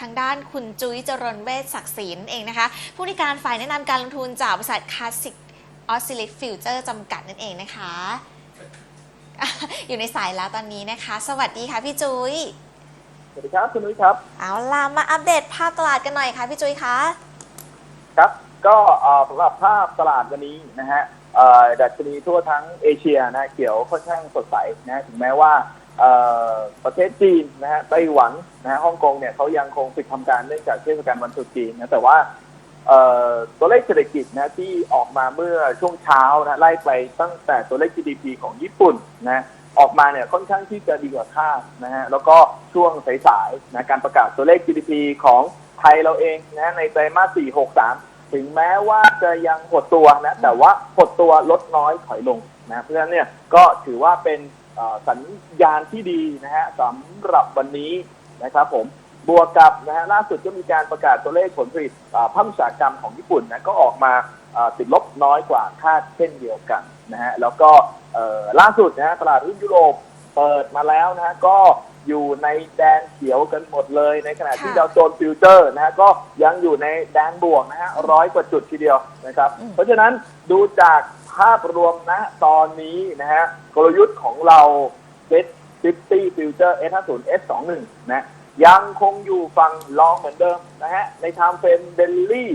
ทางด้านคุณจุ้ยเจริญเวชศักดิ์ศรีนั่นเองนะคะ ผู้ในวยการฝ่ายแนะนำการลงทุนจากบริษัทคลาสสิกออสซิลิ t ฟิวเจอร์จำกัดนั่นเองนะคะ อยู่ในสายแล้วตอนนี้นะคะ สวัสดีค่ะพี่จุ้ยสวัสดีครับคุณนุ้ยครับ เอาล่ะมาอัปเดตภาพตลาดกันหน่อยค่ะพี่จุ้ยคะครับก็เอ่อสำหรับภาพตลาดวันนี้นะฮะเอ่อดัชนีทั่วทั้งเอเชียนะเขียวค่อนข้างสดใสนะถึงแม้ว่าเอ่อ ประเทศจีนนะฮะไต้หวันนะฮะฮ่องกงเนี่ยเขายังคงปิดทำการเนื่องจากเทศกาลวันตรุษจีนนะแต่ว่าตัวเลขเศรษฐกิจนะที่ออกมาเมื่อช่วงเช้านะไล่ไปตั้งแต่ตัวเลข GDP ของญี่ปุ่นนะออกมาเนี่ยค่อนข้างที่จะดีกว่าคาดนะฮะแล้วก็ช่วงสายๆนะการประกาศตัวเลข GDP ของไทยเราเองนะในไตรมาส 4 6 3 ถึงแม้ว่าจะยังหดตัวนะแต่ว่าหดตัวลดน้อยถอยลงนะเพราะฉะนั้นเนี่ยก็ถือว่าเป็น สัญญาณที่ดีนะฮะสำหรับวันนี้นะครับผมบวกกับนะฮะล่าสุดก็มีการประกาศตัวเลขผลผลิตเอ่อภาคอุตสาหกรรมของญี่ปุ่นนะก็ออกมาเอ่อติดลบน้อยกว่าคาดเช่นเดียวกันนะฮะแล้วก็เอ่อล่าสุดนะฮะตลาดหุ้นยุโรปเปิดมาแล้วนะฮะก็อยู่ในแดนเขียวกันหมดเลย ในขณะที่ค่ะดาวโจนส์ฟิวเจอร์นะฮะก็ยังอยู่ในแดนบวกนะฮะร้อยกว่าจุดทีเดียวนะครับอืมเพราะฉะนั้นดูจาก ภาพรวมนะตอนนี้นะฮะกลยุทธ์ของเรา Set 50 Future S50 S21 นะยังคงอยู่ฝั่งลองเหมือนเดิมนะฮะในไทม์เฟรมเดลี่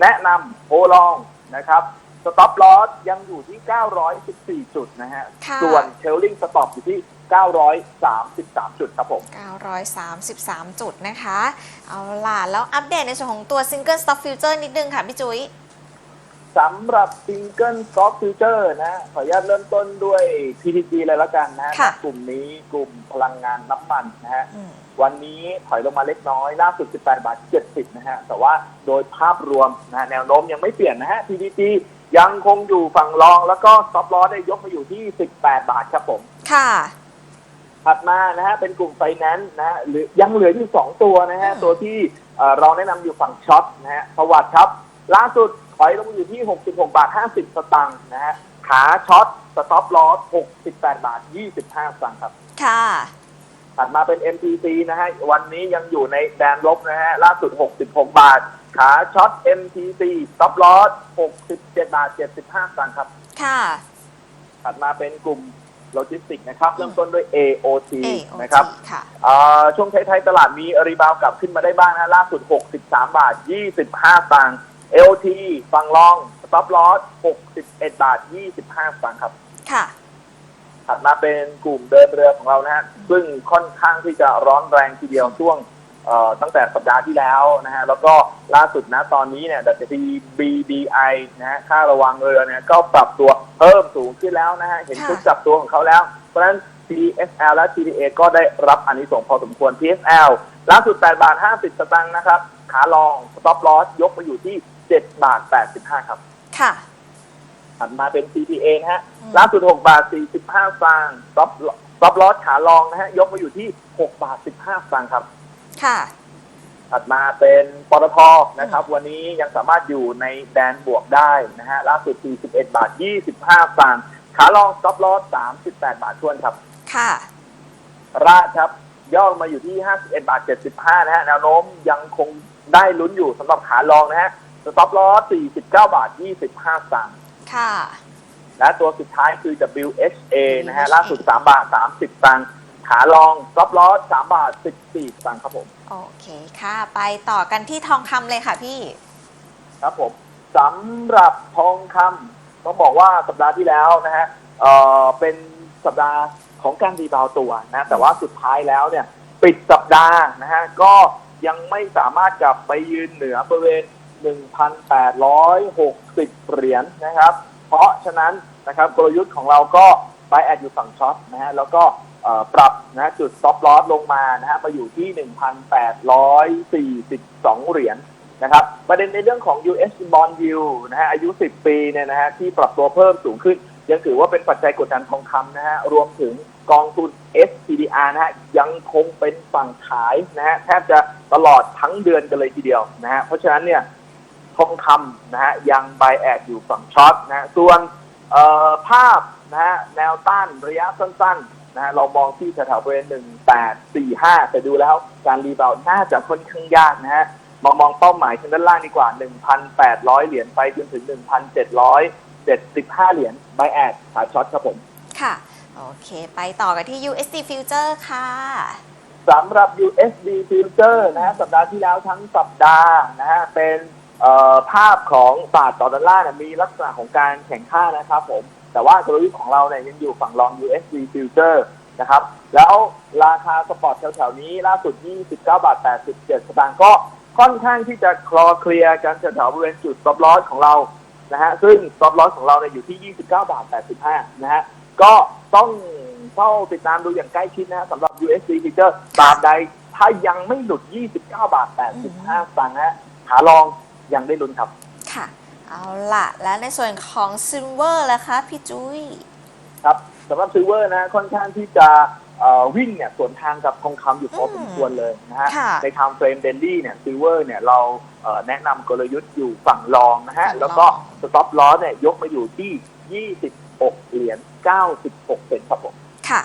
แนะนำโฮลองนะครับสต็อปลอสยังอยู่ที่ 914 จุดนะฮะค่ะส่วนเทลลิงสต็อปอยู่ที่ 933 จุดครับผม 933 จุดนะคะ เอาล่ะ แล้วอัปเดตในส่วนของตัว Single Stock Future นิดนึงค่ะพี่จุ้ย สำหรับซิงเกิลซอฟต์ฟิวเจอร์นะ ขออนุญาตเริ่มต้นด้วย PTG เลยละกันนะ ค่ะกลุ่มนี้กลุ่มพลังงานน้ำมันนะฮะอืมวันนี้ถอยลงมาเล็กน้อย ล่าสุด 18 บาท 70 นะฮะ แต่ว่าโดยภาพรวมนะฮะแนวโน้มยังไม่เปลี่ยนนะฮะ PTG ยังคงอยู่ฝั่งรอง แล้วก็ซอฟต์ลอได้ยกมาอยู่ที่ 18 บาทครับผม ค่ะ ถัดมานะฮะเป็นกลุ่มไฟแนนซ์นะฮะหรือยังเหลืออยู่ 2 ตัวนะฮะ อืม ตัวที่เอ่อเราแนะนำอยู่ฝั่งช็อตนะฮะประวัติครับ ล่าสุด ถอยลงมาอยู่ที่ 66 บาท 50 สตางค์นะฮะขาช็อตสต็อปลอส68 บาท 25 สตางค์ครับ ค่ะ ถัดมาเป็น MTC นะฮะ วันนี้ยังอยู่ในแดนลบนะฮะ ล่าสุด 66 บาท ขาช็อต MTC สต็อปลอส67 บาท 75 สตางค์ครับ ค่ะ ถัดมาเป็นกลุ่มโลจิสติกนะครับ เริ่มต้นด้วย AOT AOT นะครับ ค่ะ อ่าช่วงท้ายๆตลาดมีรีบาวกลับขึ้นมาได้บ้างนะล่าสุด 63 บาท 25ตังค์ LT ฟังลอง stop loss 61 บาท 25ตังค์ครับ ค่ะ ถัดมาเป็นกลุ่มเดินเรือของเรานะฮะ ซึ่งค่อนข้างที่จะร้อนแรงทีเดียวช่วงเอ่อตั้งแต่สัปดาห์ที่แล้วนะฮะ แล้วก็ล่าสุดนะตอนนี้เนี่ยดัชนี BDI นะฮะ ค่าระวังเรือเนี่ยก็ปรับตัวเพิ่มสูงขึ้นแล้วนะฮะ เห็นค่ะชุดจับตัวของเขาแล้ว เพราะฉะนั้น TSL และ TDA ก็ได้รับอันนี้ส่งส์พอสมควร TSL ล่าสุด 8 บาท 50 สตางค์นะครับ ขาลอง stop loss ยกมาอยู่ที่ 7บาท85ครับค่ะ ถัดมาเป็น CTA นะฮะอืม ล่าสุด6บาท45สตางค์ stop stop loss ขาลองนะฮะ ยกมาอยู่ที่6บาท15สตางค์ครับ ค่ะ ถัดมาเป็นปตทนะครับ วันนี้ยังสามารถอยู่ในแดนบวกได้นะฮะ ล่าสุด 41 บาท 25สตางค์ขาลอง stop loss 38 บาททวนครับ ค่ะ ราดครับ ย่อลงมาอยู่ที่ 51 บาท 75 นะฮะ แนวโน้มยังคงได้ลุ้นอยู่สำหรับขาลองนะฮะ stop loss 49 บาท 25สตางค์ค่ะ และตัวสุดท้ายคือ WHA นะฮะ ล่าสุด 3 บาท 30ตังค์ขาลอง stop loss 3บาท 14ตังค์ครับผม โอเคค่ะ ไปต่อกันที่ทองคำเลยค่ะพี่ ครับผมสำหรับทองคำต้องบอกว่าสัปดาห์ที่แล้วนะฮะเอ่อเป็นสัปดาห์ของการรีบาวด์ตัวนะแต่ว่าสุดท้ายแล้วเนี่ย ปิดสัปดาห์นะฮะก็ยังไม่สามารถกลับไปยืนเหนือบริเวณ 1,860 เหรียญนะครับ เพราะฉะนั้นนะครับกลยุทธ์ของเราก็ไปแอดอยู่ฝั่งช็อตนะฮะแล้วก็ปรับนะฮะจุด stop loss ลงมานะฮะมาอยู่ที่ 1,842 เหรียญนะครับ ประเด็นในเรื่องของ US bond yield นะฮะอายุ 10 ปีเนี่ยนะฮะที่ปรับตัวเพิ่มสูงขึ้น ยังถือว่าเป็นปัจจัยกดดันทองคำนะฮะรวมถึงกองทุน SPDR นะฮะยังคงเป็นฝั่งขายนะฮะแทบจะตลอดทั้งเดือนกันเลยทีเดียวนะฮะเพราะฉะนั้นเนี่ย ทองคำนะฮะยังไบแอดอยู่ฝั่งช็อตนะฮะส่วนเอ่อภาพนะฮะแนวต้านระยะสั้นๆนะฮะเรามองที่แถวๆบริเวณหนึ่งแปดสี่ห้าแต่ดูแล้วการรีบาวด์น่าจะค่อนข้างยากนะฮะมองมองเป้าหมายทางด้านล่างดีกว่า 1,800 เหรียญไปจนถึง 1,775 เหรียญไบแอดขาช็อตครับผม ค่ะ โอเค ไปต่อกันที่ USD Future ค่ะสำหรับ USD Future นะฮะสัปดาห์ที่แล้วทั้งสัปดาห์นะฮะเป็นเอ่อ ภาพของบาทต่อดอลลาร์เนี่ยมีลักษณะของการแข่งค่านะครับผม แต่ว่ากลยุทธ์ของเราเนี่ยยังอยู่ฝั่งรอง USD Future นะครับ แล้วราคาสปอร์ตแถวๆนี้ล่าสุด 29 บาท 87 สตางค์ก็ค่อนข้างที่จะคลอเคลียร์กันแถวๆบริเวณจุด stop loss ของเรานะฮะซึ่ง stop loss ของเราเนี่ยอยู่ที่ 29 บาท 85 นะฮะก็ต้องเฝ้าติดตามดูอย่างใกล้ชิดนะฮะสำหรับ USD Future ตราบใดถ้ายังไม่หลุด 29 บาท 85 สตางค์ฮะขาลอง ยังได้ลุ้นครับ ค่ะ เอาล่ะและในส่วนของ Silver ล่ะคะพี่จุ้ยครับสำหรับซิลเวอร์นะค่อนข้างที่จะเอ่อวิ่งเนี่ยสวนทางกับทองคำอยู่พอสมควรเลยนะฮะค่ะใน time frame daily เนี่ยซิลเวอร์เนี่ยเราเอ่อแนะนำกลยุทธ์อยู่ฝั่งรองนะฮะฝั่งรองแล้วก็สต็อปลอสเนี่ยยกมาอยู่ที่ 26 เหรียญ 96 เซนต์ครับผมค่ะ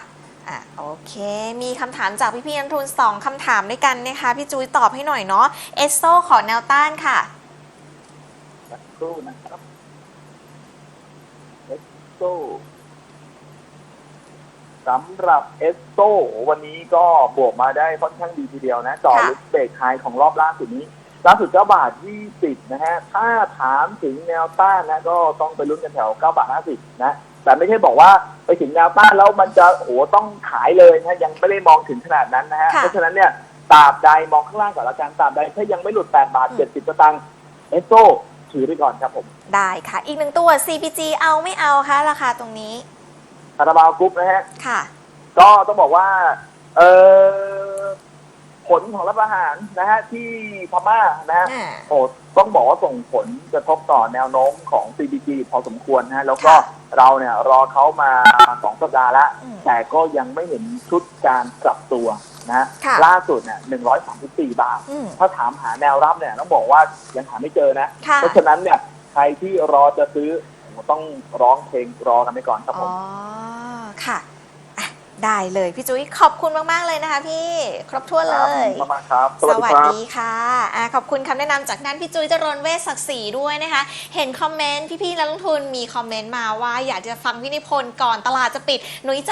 อะโอเค มีคำถามจากพี่พี่ๆนักลงทุน2คำถามด้วยกันนะคะ พี่จุ้ยตอบให้หน่อยเนาะเอสโซขอแนวต้านค่ะสัก ครู่นะครับเอสโซสำหรับเอสโซวันนี้ก็บวกมาได้ค่อนข้างดีทีเดียวนะจ่อค่ะลุกเบรกไฮของรอบล่าสุดนี้ล่าสุด9บาท20นะฮะ ถ้าถามถึงแนวต้านนะ ก็ต้องไปลุ้นกันแถว9บาท50นะ แต่ไม่ใช่บอกว่าไปถึงแนวต้านแล้วมันจะโอ้โหต้องขายเลยนะยังไม่ได้มองถึงขนาดนั้นนะฮะค่ะเพราะฉะนั้นเนี่ยตราบใดมองข้างล่างก่อนละกันตราบใดถ้ายังไม่หลุด8บาท70สตางค์เอสโซ ถือไปก่อนครับผมได้ค่ะ อีกหนึ่งตัว CPG เอาไม่เอาคะราคาตรงนี้คาราบาวกรุ๊ปนะฮะ ค่ะ ก็ต้องบอกว่า เออผล ของรัฐประหารนะฮะที่พม่านะฮะอ่าโอ้ต้องบอกว่าส่งผลกระทบต่อแนวโน้มของ CBG พอสมควรนะฮะแล้วก็ค่ะเราเนี่ยรอเขามาสองสัปดาห์แล้วอืมแต่ก็ยังไม่เห็นชุดการปรับตัวนะฮะค่ะล่าสุดเนี่ย134บาทอืมถ้าถามหาแนวรับเนี่ยต้องบอกว่ายังหาไม่เจอนะค่ะเพราะฉะนั้นเนี่ยใครที่รอจะซื้อต้องร้องเพลงรอกันไปก่อนครับผอ๋อมค่ะอะ ได้เลยพี่จุ้ยขอบคุณมาก ๆ เลยนะคะพี่ ครบถ้วนคเลรับยขอบคุณมากๆครับ สวัสครับดีค่ะอะขอบคุณคำแนะนำจากด้านพี่จุ้ยเจริญเวชศักดิ์ศรีด้วยนะคะ เห็นคอมเมนต์พี่ๆนักลงทุนมีคอมเมนต์มาว่าอยากจะฟังพี่นิพนธ์ก่อนตลาดจะปิดนุ้ยจัด